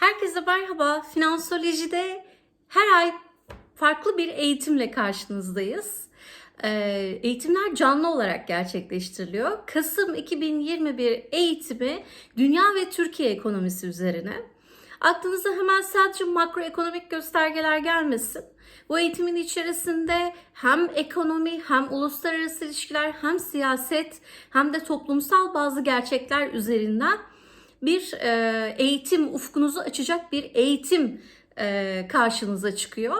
Herkese merhaba. Finansolojide her ay farklı bir eğitimle karşınızdayız. Ee, eğitimler canlı olarak gerçekleştiriliyor. Kasım 2021 eğitimi dünya ve Türkiye ekonomisi üzerine. Aklınıza hemen sadece makroekonomik göstergeler gelmesin. Bu eğitimin içerisinde hem ekonomi hem uluslararası ilişkiler hem siyaset hem de toplumsal bazı gerçekler üzerinden bir e, eğitim ufkunuzu açacak bir eğitim e, karşınıza çıkıyor.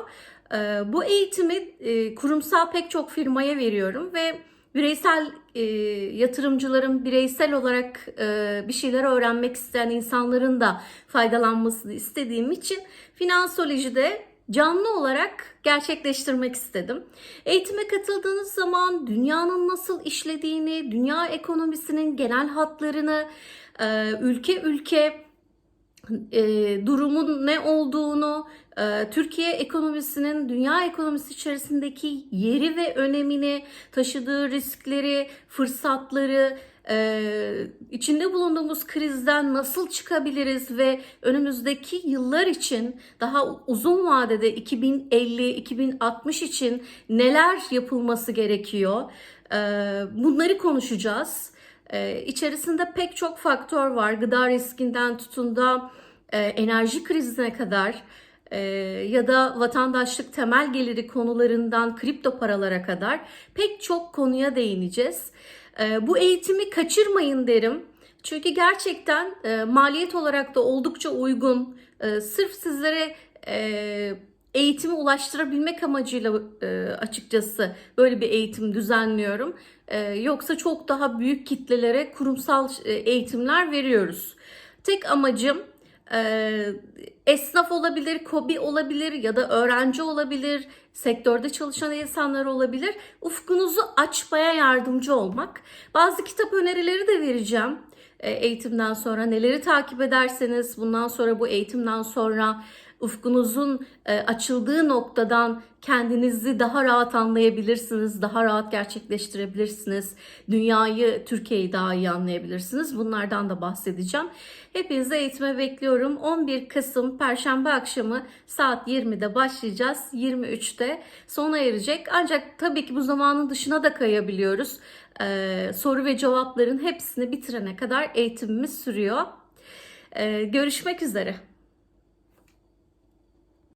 E, bu eğitimi e, kurumsal pek çok firmaya veriyorum ve bireysel e, yatırımcıların bireysel olarak e, bir şeyler öğrenmek isteyen insanların da faydalanmasını istediğim için finansolojide canlı olarak gerçekleştirmek istedim. Eğitime katıldığınız zaman dünyanın nasıl işlediğini, dünya ekonomisinin genel hatlarını, e, ülke ülke e, durumun ne olduğunu, e, Türkiye ekonomisinin dünya ekonomisi içerisindeki yeri ve önemini, taşıdığı riskleri, fırsatları, e, içinde bulunduğumuz krizden nasıl çıkabiliriz ve önümüzdeki yıllar için daha uzun vadede 2050-2060 için neler yapılması gerekiyor? E, bunları konuşacağız. Ee, içerisinde pek çok faktör var. Gıda riskinden tutun da e, enerji krizine kadar e, ya da vatandaşlık temel geliri konularından kripto paralara kadar pek çok konuya değineceğiz. E, bu eğitimi kaçırmayın derim. Çünkü gerçekten e, maliyet olarak da oldukça uygun. E, sırf sizlere e, eğitimi ulaştırabilmek amacıyla e, açıkçası böyle bir eğitim düzenliyorum. E, yoksa çok daha büyük kitlelere kurumsal e, eğitimler veriyoruz. Tek amacım e, esnaf olabilir, kobi olabilir ya da öğrenci olabilir, sektörde çalışan insanlar olabilir. Ufkunuzu açmaya yardımcı olmak. Bazı kitap önerileri de vereceğim e, eğitimden sonra. Neleri takip ederseniz bundan sonra bu eğitimden sonra ufkunuzun e, açıldığı noktadan kendinizi daha rahat anlayabilirsiniz, daha rahat gerçekleştirebilirsiniz. Dünyayı, Türkiye'yi daha iyi anlayabilirsiniz. Bunlardan da bahsedeceğim. Hepinizi eğitime bekliyorum. 11 Kasım Perşembe akşamı saat 20'de başlayacağız. 23'te sona erecek. Ancak tabii ki bu zamanın dışına da kayabiliyoruz. Ee, soru ve cevapların hepsini bitirene kadar eğitimimiz sürüyor. Ee, görüşmek üzere.